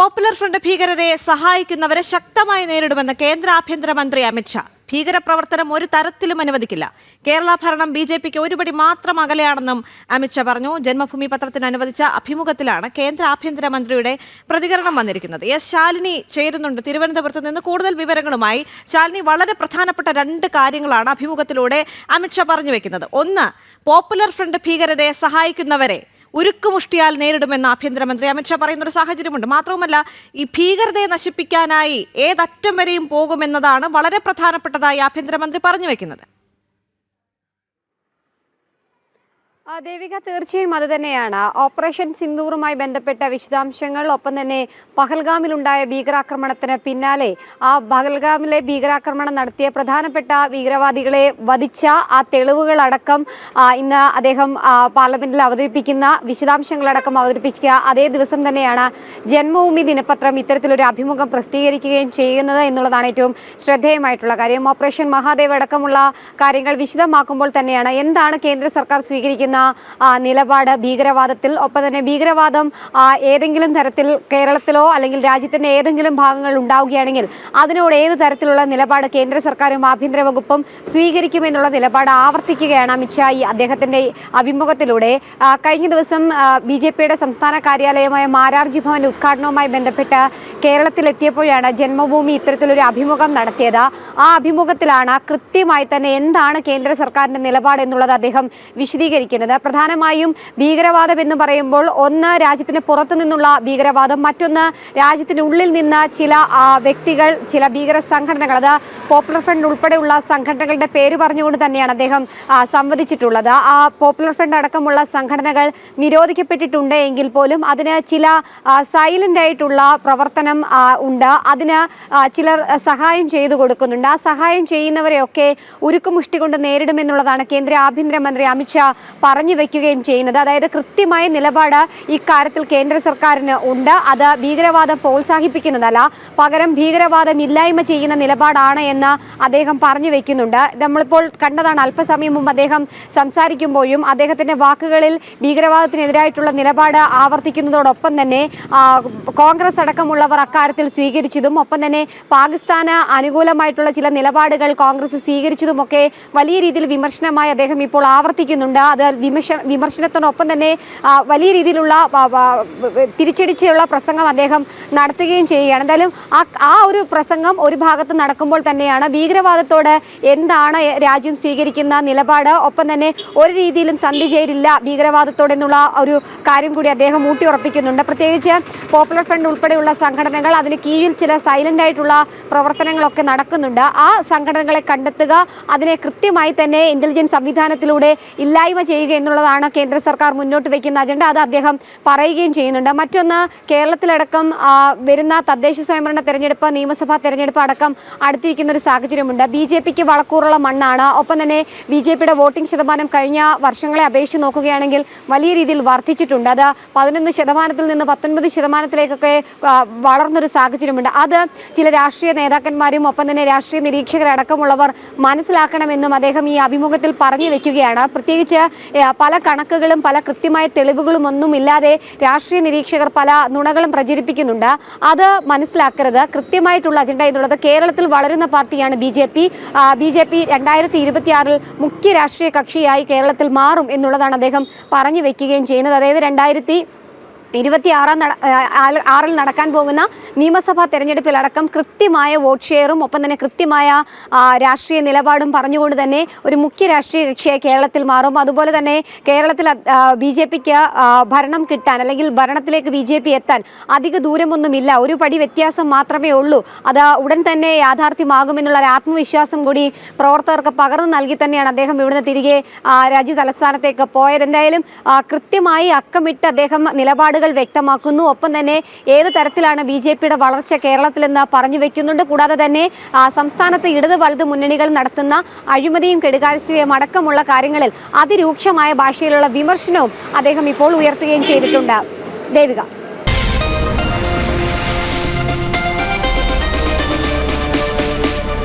Popular front ഭീകരതയെ സഹായിക്കുന്നവരെ ശക്തമായി നേരിടുമെന്ന് കേന്ദ്ര ആഭ്യന്തരമന്ത്രി അമിത്ഷാ ഭീകരപ്രവർത്തനം ഒരു തരത്തിലും അനുവദിക്കില്ല. കേരള ഭരണം ബി ജെ പിക്ക് ഒരുപടി മാത്രം അകലെയാണെന്നും അമിത്ഷാ പറഞ്ഞു. ജന്മഭൂമി പത്രത്തിന് അനുവദിച്ച അഭിമുഖത്തിലാണ് കേന്ദ്ര ആഭ്യന്തരമന്ത്രിയുടെ പ്രതികരണം വന്നിരിക്കുന്നത്. എസ് ശാലിനി ചേരുന്നുണ്ട്. തിരുവനന്തപുരത്ത് നിന്ന് കൂടുതൽ വിവരങ്ങളുമായി ശാലിനി വളരെ പ്രധാനപ്പെട്ട രണ്ട് കാര്യങ്ങളാണ് അഭിമുഖത്തിലൂടെ അമിത്ഷാ പറഞ്ഞു വെക്കുന്നത്. ഒന്ന് പോപ്പുലർ ഫ്രണ്ട് ഭീകരതയെ സഹായിക്കുന്നവരെ ഉരുക്കുമുഷ്ടിയാൽ നേരിടുമെന്ന് ആഭ്യന്തരമന്ത്രി അമിത്ഷാ പറയുന്ന ഒരു സാഹചര്യമുണ്ട്. മാത്രവുമല്ല ഈ ഭീകരതയെ നശിപ്പിക്കാനായി ഏതറ്റം വരെയും പോകുമെന്നതാണ് വളരെ പ്രധാനപ്പെട്ടതായി ആഭ്യന്തരമന്ത്രി പറഞ്ഞു വെക്കുന്നത് ആ, ദേവിക തീർച്ചയായും അത് തന്നെയാണ്. ഓപ്പറേഷൻ സിന്ദൂറുമായി ബന്ധപ്പെട്ട വിശദാംശങ്ങൾ ഒപ്പം തന്നെ പഹൽഗാമിലുണ്ടായ ഭീകരാക്രമണത്തിന് പിന്നാലെ ആ പഹൽഗാമിലെ ഭീകരാക്രമണം നടത്തിയ പ്രധാനപ്പെട്ട ഭീകരവാദികളെ വധിച്ച ആ തെളിവുകളടക്കം ഇന്ന് അദ്ദേഹം പാർലമെന്റിൽ അവതരിപ്പിക്കുന്ന വിശദാംശങ്ങളടക്കം അവതരിപ്പിക്കുക. അതേ ദിവസം തന്നെയാണ് ജന്മഭൂമി ദിനപത്രം ഇത്തരത്തിലൊരു അഭിമുഖം പ്രസിദ്ധീകരിക്കുകയും ചെയ്യുന്നത് എന്നുള്ളതാണ് ഏറ്റവും ശ്രദ്ധേയമായിട്ടുള്ള കാര്യം. ഓപ്പറേഷൻ മഹാദേവ് അടക്കമുള്ള കാര്യങ്ങൾ വിശദമാക്കുമ്പോൾ തന്നെയാണ് എന്താണ് കേന്ദ്ര സർക്കാർ സ്വീകരിക്കുന്ന നിലപാട് ഭീകരവാദത്തിൽ. ഒപ്പം തന്നെ ഭീകരവാദം ഏതെങ്കിലും തരത്തിൽ കേരളത്തിലോ അല്ലെങ്കിൽ രാജ്യത്തിന്റെ ഏതെങ്കിലും ഭാഗങ്ങളിൽ ഉണ്ടാവുകയാണെങ്കിൽ അതിനോട് ഏത് തരത്തിലുള്ള നിലപാട് കേന്ദ്ര സർക്കാരും ആഭ്യന്തര വകുപ്പും സ്വീകരിക്കുമെന്നുള്ള നിലപാട് ആവർത്തിക്കുകയാണ് അമിത്ഷാ ഈ അദ്ദേഹത്തിന്റെ അഭിമുഖത്തിലൂടെ. കഴിഞ്ഞ ദിവസം ബി ജെ പിയുടെ സംസ്ഥാന കാര്യാലയമായ മാരാർജി ഭവന്റെ ഉദ്ഘാടനവുമായി ബന്ധപ്പെട്ട് കേരളത്തിലെത്തിയപ്പോഴാണ് ജന്മഭൂമി ഇത്തരത്തിലൊരു അഭിമുഖം നടത്തിയത്. ആ അഭിമുഖത്തിലാണ് കൃത്യമായി തന്നെ എന്താണ് കേന്ദ്ര സർക്കാരിന്റെ നിലപാട് എന്നുള്ളത് അദ്ദേഹം വിശദീകരിക്കുന്നത്. പ്രധാനമായും ഭീകരവാദം എന്ന് പറയുമ്പോൾ ഒന്ന് രാജ്യത്തിന് പുറത്തു നിന്നുള്ള ഭീകരവാദം മറ്റൊന്ന് രാജ്യത്തിനുള്ളിൽ നിന്ന് ചില വ്യക്തികൾ ചില ഭീകര സംഘടനകൾ അത് പോപ്പുലർ ഫ്രണ്ട് ഉൾപ്പെടെയുള്ള സംഘടനകളുടെ പേര് പറഞ്ഞുകൊണ്ട് തന്നെയാണ് അദ്ദേഹം സംവദിച്ചിട്ടുള്ളത്. ആ പോപ്പുലർ ഫ്രണ്ട് അടക്കമുള്ള സംഘടനകൾ നിരോധിക്കപ്പെട്ടിട്ടുണ്ട് എങ്കിൽ പോലും അതിന് ചില സൈലന്റ് ആയിട്ടുള്ള പ്രവർത്തനം ഉണ്ട്. അതിന് ചിലർ സഹായം ചെയ്തു കൊടുക്കുന്നുണ്ട്. ആ സഹായം ചെയ്യുന്നവരെയൊക്കെ ഉരുക്കുമുഷ്ടി കൊണ്ട് നേരിടുമെന്നുള്ളതാണ് കേന്ദ്ര ആഭ്യന്തരമന്ത്രി അമിത്ഷാ പറഞ്ഞു വെക്കുകയും ചെയ്യുന്നത്. അതായത് കൃത്യമായ നിലപാട് ഇക്കാര്യത്തിൽ കേന്ദ്ര സർക്കാരിന് ഉണ്ട്. അത് ഭീകരവാദം പ്രോത്സാഹിപ്പിക്കുന്നതല്ല. പകരം ഭീകരവാദം ഇല്ലായ്മ ചെയ്യുന്ന നിലപാടാണ് എന്ന് അദ്ദേഹം പറഞ്ഞു വെക്കുന്നുണ്ട്. നമ്മളിപ്പോൾ കണ്ടതാണ് അല്പസമയം മുമ്പ് അദ്ദേഹം സംസാരിക്കുമ്പോഴും അദ്ദേഹത്തിന്റെ വാക്കുകളിൽ ഭീകരവാദത്തിനെതിരായിട്ടുള്ള നിലപാട് ആവർത്തിക്കുന്നതോടൊപ്പം തന്നെ കോൺഗ്രസ് അടക്കമുള്ളവർ അക്കാര്യത്തിൽ സ്വീകരിച്ചതും ഒപ്പം തന്നെ പാകിസ്ഥാന് അനുകൂലമായിട്ടുള്ള ചില നിലപാടുകൾ കോൺഗ്രസ് സ്വീകരിച്ചതുമൊക്കെ വലിയ രീതിയിൽ വിമർശനമായി അദ്ദേഹം ഇപ്പോൾ ആവർത്തിക്കുന്നുണ്ട്. അത് വിമർശ വിമർശനത്തോടൊപ്പം തന്നെ വലിയ രീതിയിലുള്ള തിരിച്ചടിച്ചുള്ള പ്രസംഗം അദ്ദേഹം നടത്തുകയും ചെയ്യുകയാണ്. എന്തായാലും ആ ആ ഒരു പ്രസംഗം ഒരു ഭാഗത്ത് നടക്കുമ്പോൾ തന്നെയാണ് ഭീകരവാദത്തോട് എന്താണ് രാജ്യം സ്വീകരിക്കുന്ന നിലപാട്? ഒപ്പം തന്നെ ഒരു രീതിയിലും സന്ധി ചേരില്ല ഭീകരവാദത്തോടെന്നുള്ള ഒരു കാര്യം കൂടി അദ്ദേഹം ഊട്ടിയുറപ്പിക്കുന്നുണ്ട്. പ്രത്യേകിച്ച് പോപ്പുലർ ഫ്രണ്ട് ഉൾപ്പെടെയുള്ള സംഘടനകൾ അതിന് കീഴിൽ ചില സൈലന്റ് ആയിട്ടുള്ള പ്രവർത്തനങ്ങളൊക്കെ നടക്കുന്നുണ്ട്. ആ സംഘടനകളെ കണ്ടെത്തുക അതിനെ കൃത്യമായി തന്നെ ഇന്റലിജൻസ് സംവിധാനത്തിലൂടെ ഇല്ലായ്മ ചെയ്യുക എന്നുള്ളതാണ് കേന്ദ്ര സർക്കാർ മുന്നോട്ട് വയ്ക്കുന്ന അജണ്ട. അത് അദ്ദേഹം പറയുകയും ചെയ്യുന്നുണ്ട്. മറ്റൊന്ന് കേരളത്തിലടക്കം വരുന്ന തദ്ദേശ സ്വയംഭരണ തെരഞ്ഞെടുപ്പ് നിയമസഭാ തെരഞ്ഞെടുപ്പ് അടക്കം അടുത്തിരിക്കുന്ന ഒരു സാഹചര്യമുണ്ട്. ബി ജെ പിക്ക് വളക്കൂറുള്ള മണ്ണാണ്. ഒപ്പം തന്നെ ബി ജെ പിയുടെ വോട്ടിംഗ് ശതമാനം കഴിഞ്ഞ വർഷങ്ങളെ അപേക്ഷിച്ച് നോക്കുകയാണെങ്കിൽ വലിയ രീതിയിൽ വർദ്ധിച്ചിട്ടുണ്ട്. അത് പതിനൊന്ന് ശതമാനത്തിൽ നിന്ന് പത്തൊൻപത് ശതമാനത്തിലേക്കൊക്കെ വളർന്നൊരു സാഹചര്യമുണ്ട്. അത് ചില രാഷ്ട്രീയ നേതാക്കന്മാരും ഒപ്പം തന്നെ രാഷ്ട്രീയ നിരീക്ഷകരടക്കമുള്ളവർ മനസ്സിലാക്കണമെന്നും അദ്ദേഹം ഈ അഭിമുഖത്തിൽ പറഞ്ഞു വെക്കുകയാണ്. പ്രത്യേകിച്ച് പല കണക്കുകളും പല കൃത്യമായ തെളിവുകളും ഒന്നും ഇല്ലാതെ രാഷ്ട്രീയ നിരീക്ഷകർ പല നുണകളും പ്രചരിപ്പിക്കുന്നുണ്ട്. അത് മനസ്സിലാക്കരുത്. കൃത്യമായിട്ടുള്ള അജണ്ട എന്നുള്ളത് കേരളത്തിൽ വളരുന്ന പാർട്ടിയാണ് B J P. B J P രണ്ടായിരത്തി ഇരുപത്തിയാറിൽ മുഖ്യ രാഷ്ട്രീയ കക്ഷിയായി കേരളത്തിൽ മാറും എന്നുള്ളതാണ് അദ്ദേഹം പറഞ്ഞു വെക്കുകയും ചെയ്യുന്നത്. അതായത് രണ്ടായിരത്തി ഇരുപത്തിയാറാം ആറിൽ നടക്കാൻ പോകുന്ന നിയമസഭാ തെരഞ്ഞെടുപ്പിലടക്കം കൃത്യമായ വോട്ട് ഷെയറും ഒപ്പം തന്നെ കൃത്യമായ രാഷ്ട്രീയ നിലപാടും പറഞ്ഞുകൊണ്ട് തന്നെ ഒരു മുഖ്യ രാഷ്ട്രീയ കക്ഷിയായി കേരളത്തിൽ മാറും. അതുപോലെ തന്നെ കേരളത്തിൽ ബി ജെ പിക്ക് ഭരണം കിട്ടാൻ അല്ലെങ്കിൽ ഭരണത്തിലേക്ക് ബി ജെ പി എത്താൻ അധിക ദൂരമൊന്നുമില്ല. ഒരു പടി വ്യത്യാസം മാത്രമേ ഉള്ളൂ. അത് ഉടൻ തന്നെ യാഥാർത്ഥ്യമാകുമെന്നുള്ള ഒരു ആത്മവിശ്വാസം കൂടി പ്രവർത്തകർക്ക് പകർന്നു നൽകി തന്നെയാണ് അദ്ദേഹം ഇവിടുന്ന് തിരികെ രാജ്യ തലസ്ഥാനത്തേക്ക് പോയത്. എന്തായാലും കൃത്യമായി അക്കമിട്ട് അദ്ദേഹം നിലപാടുകൾ വ്യക്തമാക്കുന്നു. ഒപ്പം തന്നെ ഏത് തരത്തിലാണ് ബി ജെ പിയുടെ വളർച്ച കേരളത്തിലെന്ന് പറഞ്ഞു വെക്കുന്നുണ്ട്. കൂടാതെ തന്നെ സംസ്ഥാനത്ത് ഇടത് വലത് മുന്നണികൾ നടത്തുന്ന അഴിമതിയും കെടുകാര്യസ്ഥയും അടക്കമുള്ള കാര്യങ്ങളിൽ അതിരൂക്ഷമായ ഭാഷയിലുള്ള വിമർശനവും അദ്ദേഹം ഇപ്പോൾ ഉയർത്തുകയും ചെയ്തിട്ടുണ്ട്. ദേവിക.